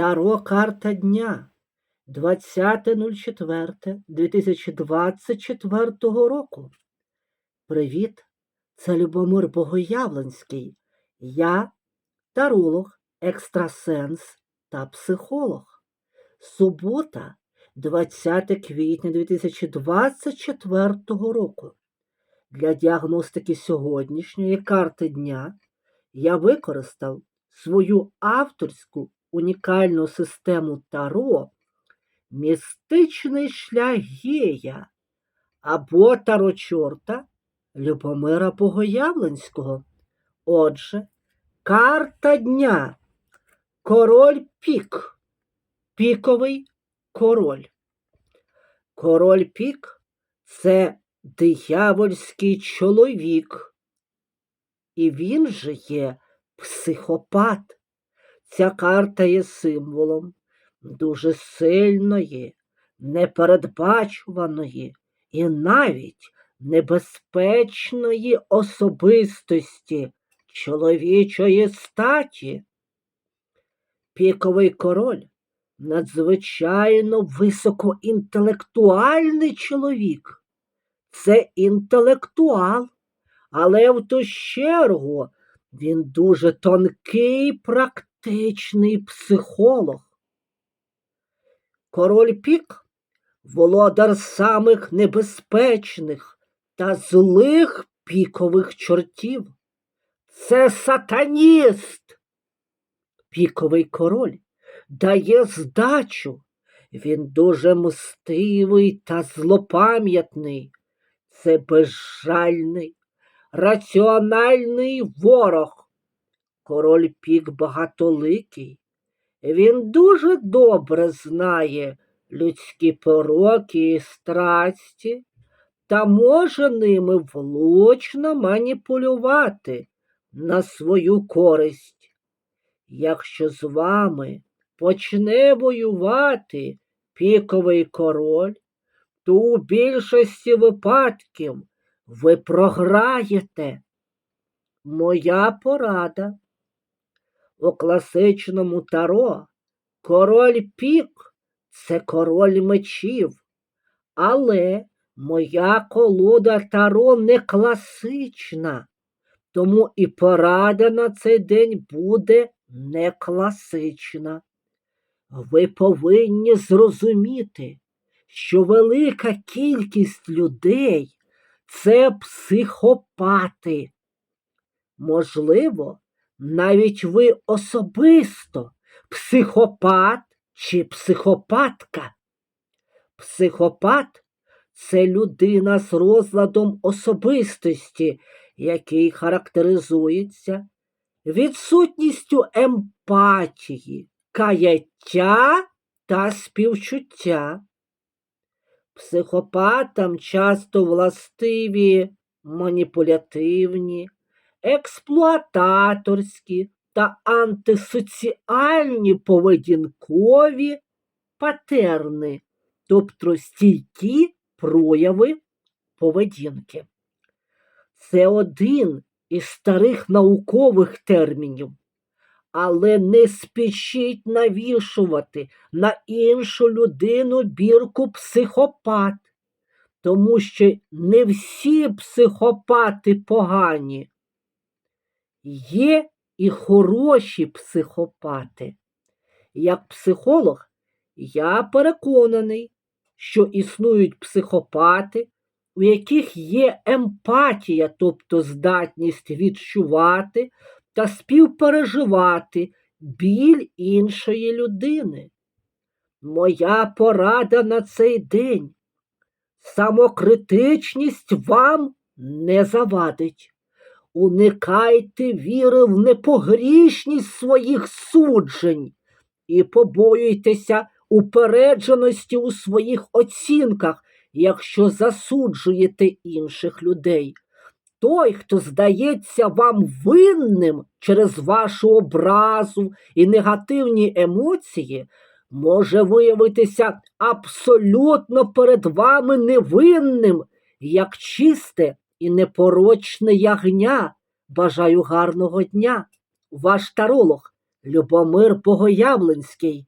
Таро карта дня 20.04.2024 року. Привіт, це Любомир Богоявленський. Я таролог, екстрасенс та психолог. Субота, 20 квітня 2024 року. Для діагностики сьогоднішньої карти дня я використав свою авторську унікальну систему Таро Містичний шлях гея або Таро чорта Любомира Богоявленського. Отже, карта дня. Король пік. Піковий король. Король пік це диявольський чоловік. І він же є психопат. Ця карта є символом дуже сильної, непередбачуваної і навіть небезпечної особистості чоловічої статі. Піковий король надзвичайно високоінтелектуальний чоловік. Це інтелектуал, але в ту чергу він дуже тонкий практичний психолог. Король пік володар самих небезпечних та злих пікових чортів. Це сатаніст. Піковий король дає здачу. Він дуже мстивий та злопам'ятний. Це безжальний, раціональний ворог. Король пік багатоликий. Він дуже добре знає людські пороки і страсті та може ними влучно маніпулювати на свою користь. Якщо з вами почне воювати піковий король, то у більшості випадків ви програєте. Моя порада. У класичному таро король пік це король мечів, але моя колода таро не класична, тому і порада на цей день буде не класична. Ви повинні зрозуміти, що велика кількість людей це психопати. Можливо, навіть ви особисто психопат чи психопатка. Психопат це людина з розладом особистості, який характеризується відсутністю емпатії, каяття та співчуття. Психопатам часто властиві маніпулятивні, експлуататорські та антисоціальні поведінкові патерни, тобто стійкі прояви поведінки. Це один із старих наукових термінів, але не спішіть навішувати на іншу людину бірку психопат, тому що не всі психопати погані. Є і хороші психопати. Як психолог, я переконаний, що існують психопати, у яких є емпатія, тобто здатність відчувати та співпереживати біль іншої людини. Моя порада на цей день. Самокритичність вам не завадить. Уникайте віри в непогрішність своїх суджень і побоюйтеся упередженості у своїх оцінках, якщо засуджуєте інших людей. Той, хто здається вам винним через вашу образу і негативні емоції, може виявитися абсолютно перед вами невинним, як чисте і непорочне ягня. Бажаю гарного дня. Ваш таролог Любомир Богоявленський.